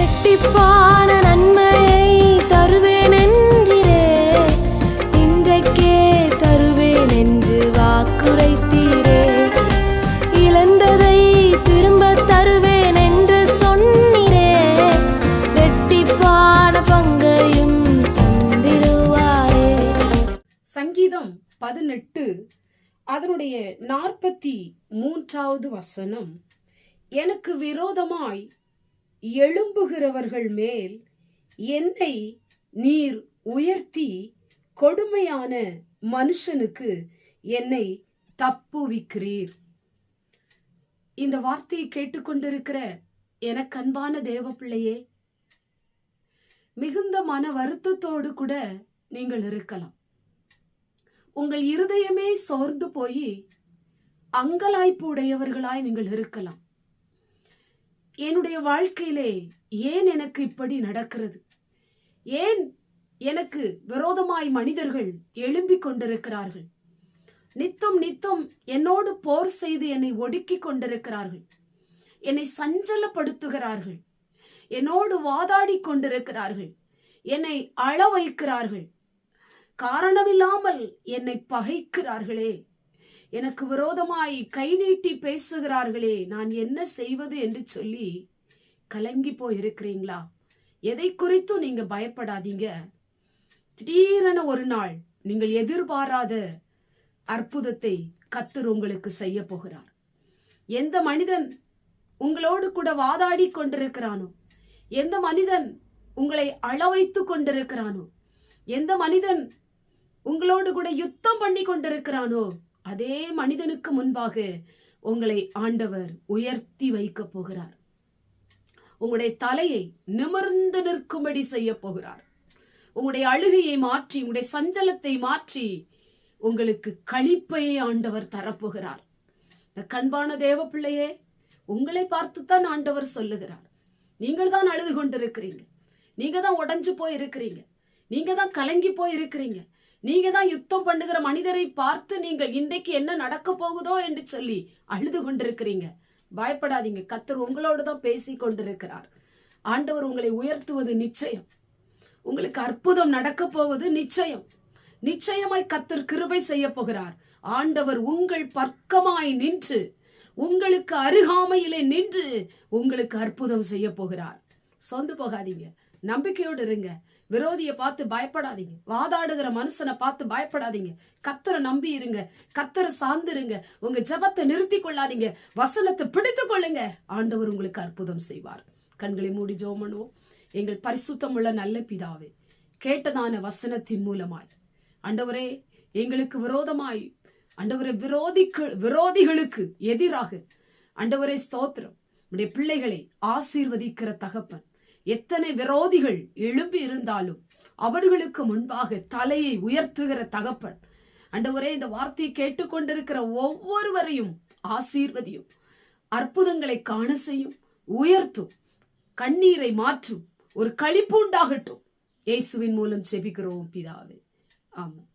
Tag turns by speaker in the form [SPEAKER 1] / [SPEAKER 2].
[SPEAKER 1] ரெட்டிப்பான நன்மையை தருவேன் என்றிரே இன்றைக்கே தருவேன் என்று வாக்குரைத்தீரே. இழந்ததை திரும்ப தருவேன் என்று சொன்னீரே. ரெட்டிப்பான பங்கையும் தந்திடுவாரே.
[SPEAKER 2] சங்கீதம் பதினெட்டு அதனுடைய நாற்பத்தி மூன்றாவது வசனம். எனக்கு விரோதமாய் எழும்புகிறவர்கள் மேல் என்னை நீர் உயர்த்தி கொடுமையான மனுஷனுக்கு என்னை தப்புவிக்கிறீர். இந்த வார்த்தையை கேட்டுக்கொண்டிருக்கிற எனக்கு அன்பான தேவ பிள்ளையே மிகுந்த மன வருத்தத்தோடு கூட நீங்கள் இருக்கலாம். உங்கள் இருதயமே சோர்ந்து போய் அங்கலாய்ப்பு உடையவர்களாய் நீங்கள் இருக்கலாம். என்னுடைய வாழ்க்கையிலே ஏன் எனக்கு இப்படி நடக்கிறது? ஏன் எனக்கு விரோதமாய் மனிதர்கள் எழும்பிக் கொண்டிருக்கிறார்கள்? நித்தம் நித்தம் என்னோடு போர் செய்து என்னை ஒடுக்கிக் கொண்டிருக்கிறார்கள். என்னை சஞ்சலப்படுத்துகிறார்கள். என்னோடு வாதாடி கொண்டிருக்கிறார்கள். என்னை அழ வைக்கிறார்கள் காரணமில்லாமல் என்னை பகைக்கிறார்களே. எனக்கு விரோதமாய் கை நீட்டி பேசுகிறார்களே நான் என்ன செய்வது என்று சொல்லி கலங்கி போயிருக்கிறீங்களா? எதை குறித்தும் நீங்க பயப்படாதீங்க. திடீரென ஒரு நாள் நீங்கள் எதிர்பாராத அற்புதத்தை கத்தர் உங்களுக்கு செய்ய போகிறார். எந்த மனிதன் உங்களோடு கூட வாதாடி கொண்டிருக்கிறானோ எந்த மனிதன் உங்களை அளவைத்து கொண்டிருக்கிறானோ எந்த மனிதன் உங்களோடு கூட யுத்தம் பண்ணி கொண்டிருக்கிறானோ அதே மனிதனுக்கு முன்பாக உங்களை ஆண்டவர் உயர்த்தி வைக்கப் போகிறார். உங்களுடைய தலையை நிமிர்ந்து நிற்கும்படி செய்ய போகிறார். உங்களுடைய அழுகையை மாற்றி உங்களுடைய சஞ்சலத்தை மாற்றி உங்களுக்கு களிப்பையை ஆண்டவர் தரப்போகிறார். கண்பான தேவ பிள்ளையே உங்களை பார்த்துத்தான் ஆண்டவர் சொல்லுகிறார். நீங்கள் தான் அழுது கொண்டிருக்கிறீங்க. நீங்க தான் உடைஞ்சு போய் இருக்கிறீங்க நீங்க தான் கலங்கி போய் இருக்கிறீங்க நீங்க தான் யுத்தம் பண்ணுகிற மனிதரை பார்த்து நீங்கள் இன்றைக்கு என்ன நடக்க போகுதோ என்று சொல்லி அழுது கொண்டிருக்கிறீங்க. பயப்படாதீங்க. கத்தர் உங்களோடு தான் பேசி கொண்டிருக்கிறார். ஆண்டவர் உங்களை உயர்த்துவது நிச்சயம். உங்களுக்கு அற்புதம் நடக்க போவது நிச்சயம். நிச்சயமாய் கத்தர் கிருபை செய்ய போகிறார். ஆண்டவர் உங்கள் பக்கமாய் நின்று உங்களுக்கு அருகாமையிலே நின்று உங்களுக்கு அற்புதம் செய்ய போகிறார். சொந்து போகாதீங்க. நம்பிக்கையோடு இருங்க. விரோதியை பார்த்து பயப்படாதீங்க. வாதாடுகிற மனுஷனை பார்த்து பயப்படாதீங்க. கத்தரை நம்பி இருங்க. கத்தரை சார்ந்து இருங்க. உங்க ஜெபத்தை நிறுத்தி கொள்ளாதீங்க. வசனத்தை பிடித்து கொள்ளுங்க. ஆண்டவர் உங்களுக்கு அற்புதம் செய்வார். கண்களை மூடி ஜோமனோ எங்கள் எங்கள் பரிசுத்தமுள்ள நல்ல பிதாவே கேட்டதான வசனத்தின் மூலமாய். ஆண்டவரே எங்களுக்கு விரோதமாய். அண்டவரே விரோதிக்கு விரோதிகளுக்கு எதிராக. ஆண்டவரே ஸ்தோத்திரம். உடைய பிள்ளைகளை ஆசீர்வதிக்கிற தகப்பன். எத்தனை விரோதிகள் எழும்பி இருந்தாலும் அவர்களுக்கு முன்பாக தலையை உயர்த்துகிற தகப்பன். அண்டவரே இந்த வார்த்தையை கேட்டுக்கொண்டிருக்கிற ஒவ்வொருவரையும் ஆசீர்வதியும் அற்புதங்களை காண செய்யும் உயர்த்தும் கண்ணீரை மாற்றும் ஒரு களிப்பு உண்டாகட்டும். இயேசுவின் மூலம் செபிக்கிறோம் பிதாவே. ஆமாம்